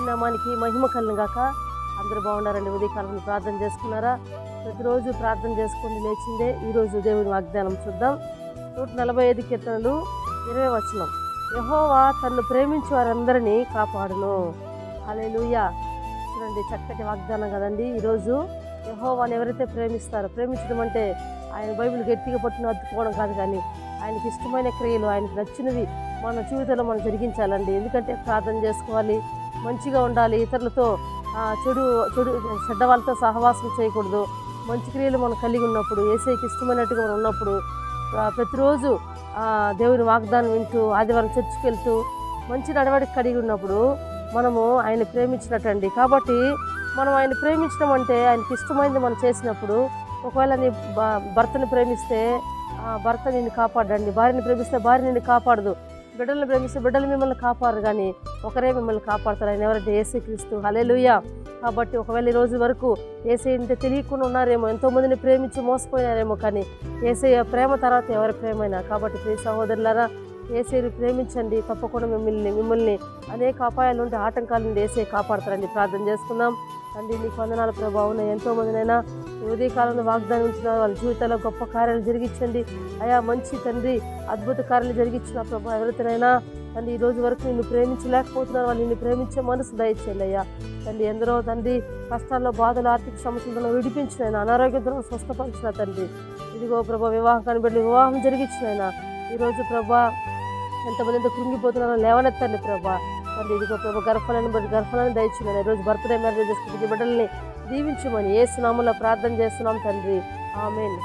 నామానికి మహిమ కలిగిన అందరూ బాగున్నారండి ఉదయకాలం ప్రార్థన చేసుకున్నారా? ప్రతిరోజు ప్రార్థన చేసుకుని లేచిందే ఈరోజు దేవుని వాగ్దానం చూద్దాం. నూట నలభై ఐదు కీర్తనలు ఇరవై వచనం. యహోవా తన్ను ప్రేమించే వారందరినీ కాపాడును. అలే చూడండి చక్కటి వాగ్దానం కదండి. ఈరోజు యహోవాని ఎవరైతే ప్రేమిస్తారో ప్రేమించడం అంటే ఆయన బైబిల్ గట్టిగా పట్టును అద్దుకోవడం కాదు కానీ ఆయనకి ఇష్టమైన క్రియలు ఆయనకు నచ్చినవి మన జీవితంలో మనం జరిగించాలండి. ఎందుకంటే ప్రార్థన చేసుకోవాలి మంచిగా ఉండాలి. ఇతరులతో చెడు చెడు చెడ్డ వాళ్ళతో సహవాసం చేయకూడదు. మంచి క్రియలు మనం కలిగి ఉన్నప్పుడు ఏసైకి ఇష్టమైనట్టుగా మనం ఉన్నప్పుడు ప్రతిరోజు దేవుని వాగ్దానం వింటూ ఆదివారం చర్చికి వెళ్తూ మంచి నడవడికి కలిగి ఉన్నప్పుడు మనము ఆయన ప్రేమించినట్టండి. కాబట్టి మనం ఆయన ప్రేమించడం అంటే ఆయనకి ఇష్టమైనది మనం చేసినప్పుడు ఒకవేళ నీ భర్తను భర్తని ప్రేమిస్తే భర్త నిన్ను కాపాడండి. భార్యని ప్రేమిస్తే భార్య నిన్ను కాపాడదు. బిడ్డలను ప్రేమిస్తే బిడ్డలు మిమ్మల్ని కాపాడరు కానీ ఒకరే మిమ్మల్ని కాపాడుతారు. ఆయన ఎవరంటే ఏసీ క్రీస్తు హలేలుయ్య కాబట్టి ఒకవేళ ఈ రోజు వరకు ఏసీ అంటే తెలియకుండా ఉన్నారేమో ఎంతోమందిని ప్రేమించి మోసపోయినారేమో కానీ ఏసయ్య ప్రేమ తర్వాత ఎవరి ప్రేమైనా. కాబట్టి ప్రియ సహోదరులారా ఏసీని ప్రేమించండి. తప్పకుండా మిమ్మల్ని మిమ్మల్ని అనేక అపాయాల నుండి ఆటంకాల నుండి ఏసీ కాపాడతారండి ప్రార్థన చేసుకుందాం. తండ్రి నీకు వందనాల ప్రభావం ఎంతోమందినైనా ఉదయకాలంలో వాగ్దానం ఉంచిన వాళ్ళ జీవితాల్లో గొప్ప కార్యాలు జరిగించండి. అయా మంచి తండ్రి అద్భుత కార్యాలు జరిగించిన ప్రభా ఎవరితోనైనా తండ్రి ఈ రోజు వరకు నిన్ను ప్రేమించలేకపోతున్నారు వాళ్ళు నిన్ను ప్రేమించే మనసు దయచేయాలి అయ్యా. తండ్రి ఎందరో తండ్రి కష్టాల్లో బాధలు ఆర్థిక సమస్యలను విడిపించిన అనారోగ్యంతో స్వస్థపరిచిన తండ్రి. ఇదిగో ప్రభా వివాహం కనిపెట్టి వివాహం జరిగించిన ఈరోజు ప్రభా ఎంతమంది కృంగిపోతున్నారో లేవనెత్తండి ప్రభా. తండ్రి ఇదిగో ప్రభా గర్భాలను బట్టి గర్భాలను దయచున్నాను ఈరోజు బర్త్డే మ్యారేజ్ చేసుకుంటుంది బిడ్డల్ని దీవించమని ఏ స్నామంలో ప్రార్థన చేస్తున్నాం తండ్రి. ఆమెన్.